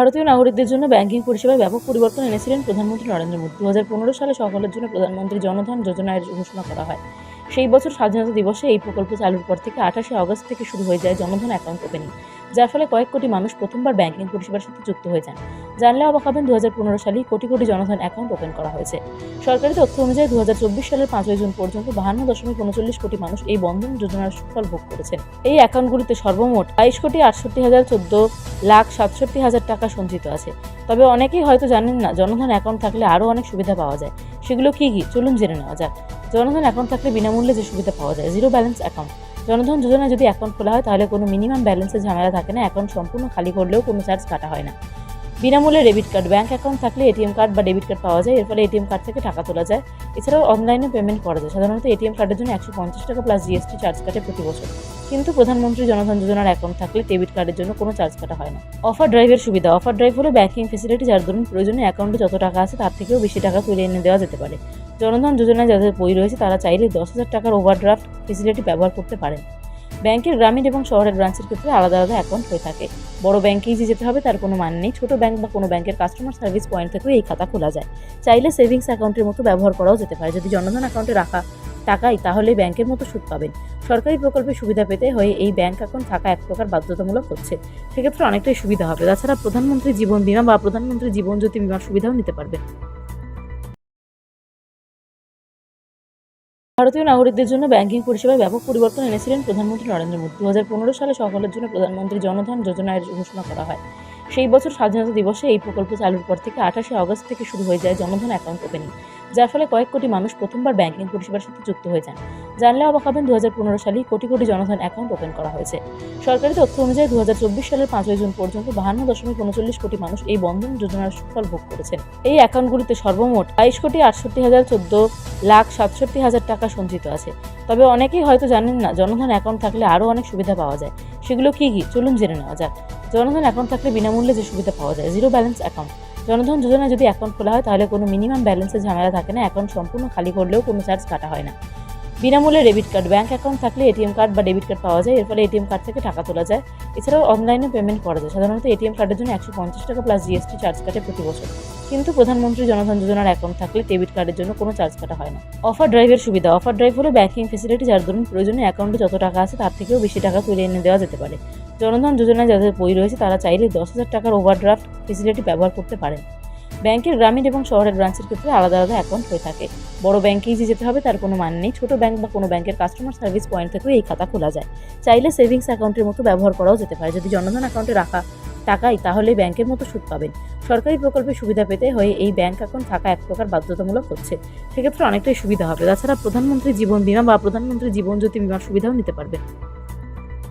ভারতীয় নাগরিকদের জন্য ব্যাংকিং পরিষেবায় ব্যাপক পরিবর্তন এনেছিলেন প্রধানমন্ত্রী নরেন্দ্র মোদী। দু হাজার পনেরো সালে সকলের জন্য প্রধানমন্ত্রী জনধন যোজনার ঘোষণা করা হয়। সেই বছর স্বাধীনতা দিবসে এই প্রকল্প চালুর পর থেকে আঠাশে আগস্ট থেকে শুরু হয়ে যায় জনধন অ্যাকাউন্ট ওপেনিং। যার ফলে কয়েক কোটি মানুষ প্রথমবার ব্যাংকিং পরিষেবার সাথে যুক্ত হয়ে যান। জানলে অবাক হবেন দু সালেই কোটি কোটি জনধন অ্যাকাউন্ট ওপেন করা হয়েছে। সরকারি তথ্য অনুযায়ী দু হাজার চব্বিশ সালের পাঁচই জুন পর্যন্ত বাহান্ন দশমিক উনচল্লিশ কোটি মানুষ এই বন্ধন যোজনার সুফল ভোগ করেছেন। এই অ্যাকাউন্টগুলিতে সর্বমোট বাইশ কোটি আটষট্টি হাজার চোদ্দ লাখ সাতষট্টি হাজার টাকা সঞ্চিত আছে। তবে অনেকেই হয়তো জানেন না, জনধন অ্যাকাউন্ট থাকলে আরও অনেক সুবিধা পাওয়া যায়। সেগুলো কী কী? চলুন জেনে নেওয়া যাক। জনধন অ্যাকাউন্ট থাকলে বিনামূল্যে যে সুবিধা পাওয়া যায়, zero balance account. Jan Dhan Yojana যদি অ্যাকাউন্ট খোলা হয়, তাহলে কোনো মিনিমাম ব্যালেন্সের ঝামেলা থাকে না। অ্যাকাউন্ট সম্পূর্ণ খালি করলেও কোনো চার্জ কাটা হয় না। বিনামূল্যে ডেবিট কার্ড ব্যাঙ্ক অ্যাকাউন্ট থাকলে এটিএম কার্ড বা ডেবিট কার্ড পাওয়া যায়। এর ফলে এটিএম কার্ড থেকে টাকা তোলা যায়। এছাড়াও অনলাইনে পেমেন্ট করা যায়। সাধারণত এটিএম কার্ডের জন্য একশো পঞ্চাশ টাকা প্লাস জিএসটি চার্জ কাটে প্রতি বছর। কিন্তু প্রধানমন্ত্রী জনধন যোজনার অ্যাকাউন্ট থাকলে ডেবিট কার্ডের জন্য কোনো চার্জ কাটা হয় না। অফার ড্রাইভের সুবিধা। অফার ড্রাইভ হলো ব্যাংকিং ফেসিলিটি যার দরুন প্রয়োজনে অ্যাকাউন্টে যত টাকা আছে তার থেকেও বেশি টাকা তুলে এনে দেওয়া যেতে পারে। জনধন যোজনায় যাদের বই রয়েছে তারা চাইলে দশ হাজার টাকার ওভারড্রাফট ফেসিলিটি ব্যবহার করতে পারেন। ব্যাংকের গ্রামীণ এবং শহরের ব্রাঞ্চের ক্ষেত্রে আলাদা আলাদা অ্যাকাউন্ট হয়ে থাকে। বড় ব্যাংকেই যে যেতে হবে, তার কোনো মানে নেই। ছোট ব্যাংক বা কোনো ব্যাংকের কাস্টমার সার্ভিস পয়েন্ট থেকেও এই খাতা খোলা যায়। চাইলে সেভিংস অ্যাকাউন্টের মতো ব্যবহার করাও যেতে পারে। যদি জনধন অ্যাকাউন্টে রাখা টাকাই তাহলে ব্যাংকের মতো সুদ পাবেন। সরকারি প্রকল্পের সুবিধা পেতে হয়ে এই ব্যাংক অ্যাকাউন্ট থাকা এক প্রকার বাধ্যতামূলক হচ্ছে। সেক্ষেত্রে অনেকটাই সুবিধা হবে। তাছাড়া প্রধানমন্ত্রী জীবন বিমা বা প্রধানমন্ত্রী জীবন জ্যোতি বিমার সুবিধাও নিতে পারবেন ভারতীয় নাগরিকদের জন্য ব্যাংকিং পরিষেবায় ব্যাপক পরিবর্তন এনেছিলেন প্রধানমন্ত্রী নরেন্দ্র মোদী। দু হাজার পনেরো সালে সকলের জন্য প্রধানমন্ত্রী জনধন যোজনার ঘোষণা করা হয়। সেই বছর স্বাধীনতা দিবসে এই প্রকল্প চালুর পর থেকে আঠাশে আগস্ট থেকে শুরু হয়ে যায় জনধন অ্যাকাউন্ট ওপেনিং, যার ফলে কয়েক কোটি মানুষ প্রথমবার ব্যাংকিং পরিষেবার সাথে যুক্ত হয়ে যান। জানলে অবাক হবেন দু সালেই কোটি কোটি জনধন অ্যাকাউন্ট ওপেন করা হয়েছে। সরকারি তথ্য অনুযায়ী দু হাজার চব্বিশ সালের পাঁচই জুন পর্যন্ত বাহান্ন দশমিক উনচল্লিশ কোটি মানুষ এই বন্ধন যোজনার সুফল ভোগ করেছেন। এই অ্যাকাউন্টগুলিতে সর্বমোট বাইশ কোটি আটষট্টি হাজার চোদ্দ লাখ সাতষট্টি হাজার টাকা সঞ্চিত আছে। তবে অনেকেই হয়তো জানেন না, জনধন অ্যাকাউন্ট থাকলে আরও অনেক সুবিধা পাওয়া যায়। সেগুলো কী কী? চলুন জেনে নেওয়া যাক। জনধন অ্যাকাউন্ট থাকলে বিনামূল্যে যে সুবিধা পাওয়া যায় zero balance account Jan Dhan Yojana যদি অ্যাকাউন্ট খোলা হয়, তাহলে কোনো মিনিমাম ব্যালেন্সের ঝামেলা থাকে না। অ্যাকাউন্ট সম্পূর্ণ খালি করলেও কোনো চার্জ কাটা হয় না। বিনামূল্যে ডেবিট কার্ড ব্যাঙ্ক অ্যাকাউন্ট থাকলে এটিএম কার্ড বা ডেবিট কার্ড পাওয়া যায়। এর ফলে এটিএম কার্ড থেকে টাকা তোলা যায়। এছাড়াও অনলাইনে পেমেন্ট করা যায়। সাধারণত এটিএম কার্ডের জন্য একশো পঞ্চাশ টাকা প্লাস জিএসটি চার্জ কাটে প্রতি বছর। কিন্তু প্রধানমন্ত্রী জনধন যোজনার অ্যাকাউন্ট থাকলে ডেবিট কার্ডের জন্য কোনো চার্জ কাটা হয় না। অফার ড্রাইভের সুবিধা। অফার ড্রাইভ হলো ব্যাংকিং ফেসিলিটি যার দরুন প্রয়োজনে অ্যাকাউন্টে যত টাকা আছে তার থেকেও বেশি টাকা তুলে এনে দেওয়া যেতে পারে। জনধন যোজনায় যাদের বই রয়েছে তারা চাইলে দশ হাজার টাকার ওভারড্রাফট ফেসিলিটি ব্যবহার করতে পারেন। ব্যাংকের গ্রামীণ এবং শহরের ব্রাঞ্চের ক্ষেত্রে আলাদা আলাদা অ্যাকাউন্ট হয়ে থাকে। বড় ব্যাংকেই যে যেতে হবে, তার কোনো মানে নেই। ছোট ব্যাংক বা কোনো ব্যাংকের কাস্টমার সার্ভিস পয়েন্ট থেকেও এই খাতা খোলা যায়। চাইলে সেভিংস অ্যাকাউন্টের মতো ব্যবহার করাও যেতে পারে। যদি জনধন অ্যাকাউন্টে রাখা টাকাই, তাহলে ব্যাংকের মতো সুদ পাবেন। সরকারি প্রকল্পের সুবিধা পেতে হয়ে এই ব্যাংক অ্যাকাউন্ট থাকা এক প্রকার বাধ্যতামূলক হচ্ছে। সেক্ষেত্রে অনেকটাই সুবিধা হবে। তাছাড়া প্রধানমন্ত্রী জীবন বিমা বা প্রধানমন্ত্রী জীবন জ্যোতি বিমার সুবিধাও নিতে পারবেন